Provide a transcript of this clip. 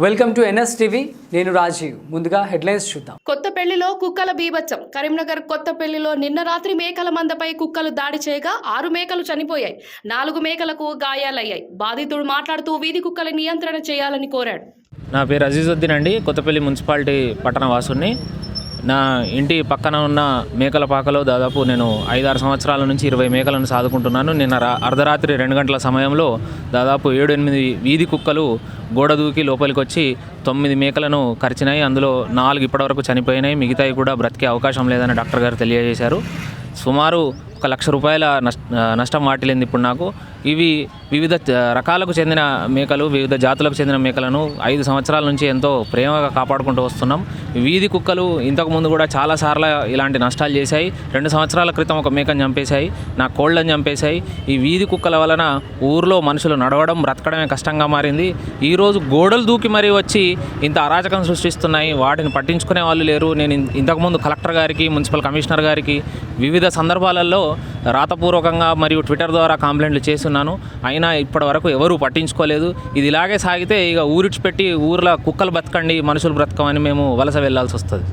Welcome to NS TV నేను రాజీవ్. ముందుగా headlines చూద్దాం. కొత్తపల్లిలో కుక్కల బీభత్సం. కరీంనగర్ కొత్తపల్లిలో నిన్న రాత్రి మేకల మందపై కుక్కలు దాడి చేయగా ఆరు మేకలు చనిపోయాయి. నాలుగు మేకలకు గాయాలయ్యాయి. బాధితుడు మాట్లాడుతూ వీధి కుక్కల నియంత్రణ చేయాలని కోరాడు. నా పేరు అజీజుద్దీన్ అండి. కొత్తపల్లి మున్సిపాలిటీ పట్టణ వాసుని నా ఇంటి పక్కన ఉన్న మేకల పాకలో దాదాపు నేను ఐదారు సంవత్సరాల నుంచి ఇరవై మేకలను సాదుకుంటున్నాను. నిన్న రా అర్ధరాత్రి రెండు గంటల సమయంలో దాదాపు ఏడు ఎనిమిది వీధి కుక్కలు గోడ దూకి లోపలికి వచ్చి తొమ్మిది మేకలను కరిచినాయి. అందులో నాలుగు ఇప్పటివరకు చనిపోయినాయి. మిగతాయి కూడా బ్రతికే అవకాశం లేదని డాక్టర్ గారు తెలియజేశారు. సుమారు ఒక లక్ష రూపాయల నష్ట నష్టం వాటిల్లింది ఇప్పుడు నాకు. ఇవి వివిధ రకాలకు చెందిన మేకలు వివిధ జాతులకు చెందిన మేకలను ఐదు సంవత్సరాల నుంచి ఎంతో ప్రేమగా కాపాడుకుంటూ వస్తున్నాం. వీధి కుక్కలు ఇంతకుముందు కూడా చాలాసార్లు ఇలాంటి నష్టాలు చేశాయి. రెండు సంవత్సరాల క్రితం ఒక మేకను చంపేశాయి నా కోళ్ళని చంపేశాయి. ఈ వీధి కుక్కల వలన ఊర్లో మనుషులు నడవడం బ్రతకడమే కష్టంగా మారింది. ఈరోజు గోడలు దూకి మరీ వచ్చి ఇంత అరాచకం సృష్టిస్తున్నాయి. వాటిని పట్టించుకునే వాళ్ళు లేరు. నేను ఇంతకుముందు కలెక్టర్ గారికి మున్సిపల్ కమిషనర్ గారికి వివిధ సందర్భాలలో రాతపూర్వకంగా మరియు ట్విట్టర్ ద్వారా కంప్లైంట్లు చేస్తున్నాను. అయినా ఇప్పటి వరకు ఎవరూ పట్టించుకోలేదు. ఇది ఇలాగే సాగితే ఇక ఊరిడిచిపెట్టి ఊర్లో కుక్కలు బతకండి మనుషులు బ్రతకమని మేము వలస వెళ్ళాల్సి వస్తుంది.